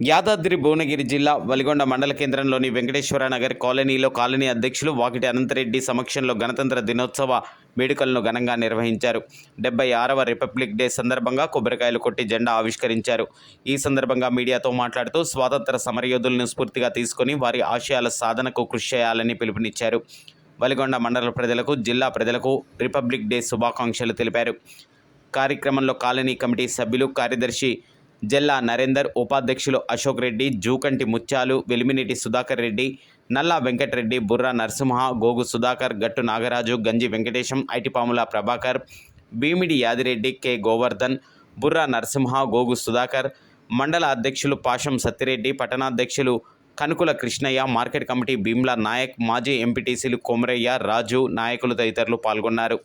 యాదాద్రి భువనగిరి జిల్లా వలిగొండ మండల కేంద్రంలోని వెంకటేశ్వర నగర్ కాలనీలో కాలనీ అధ్యక్షులు వాకిటి అనంతరెడ్డి సమక్షంలో గణతంత్ర దినోత్సవ వేడుకలను ఘనంగా నిర్వహించారు. డెబ్బై ఆరవ రిపబ్లిక్ డే సందర్భంగా కొబ్బరికాయలు కొట్టి జెండా ఆవిష్కరించారు. ఈ సందర్భంగా మీడియాతో మాట్లాడుతూ స్వాతంత్ర సమరయోధులను స్ఫూర్తిగా తీసుకొని వారి ఆశయాల సాధనకు కృషి చేయాలని పిలుపునిచ్చారు. వలిగొండ మండల ప్రజలకు జిల్లా ప్రజలకు రిపబ్లిక్ డే శుభాకాంక్షలు తెలిపారు. కార్యక్రమంలో కాలనీ కమిటీ సభ్యులు కార్యదర్శి జల్లా నరేందర్ ఉపాధ్యక్షులు అశోక్ రెడ్డి జూకంటి ముత్యాలు వెలిమినేటి సుధాకర్ రెడ్డి నల్లా వెంకటరెడ్డి బుర్రా నరసింహ గోగు సుధాకర్ గట్టు నాగరాజు గంజి వెంకటేశం ఐటిపాముల ప్రభాకర్ భీమిడి యాదిరెడ్డి కె. గోవర్ధన్ బుర్రా నరసింహ గోగు సుధాకర్ మండల అధ్యక్షులు పాషం సత్తిరెడ్డి పట్టణాధ్యక్షులు కనుకుల కృష్ణయ్య మార్కెట్ కమిటీ భీమ్లా నాయక్ మాజీ ఎంపీటీసీలు కొమరయ్య రాజు నాయకులు తదితరులు పాల్గొన్నారు.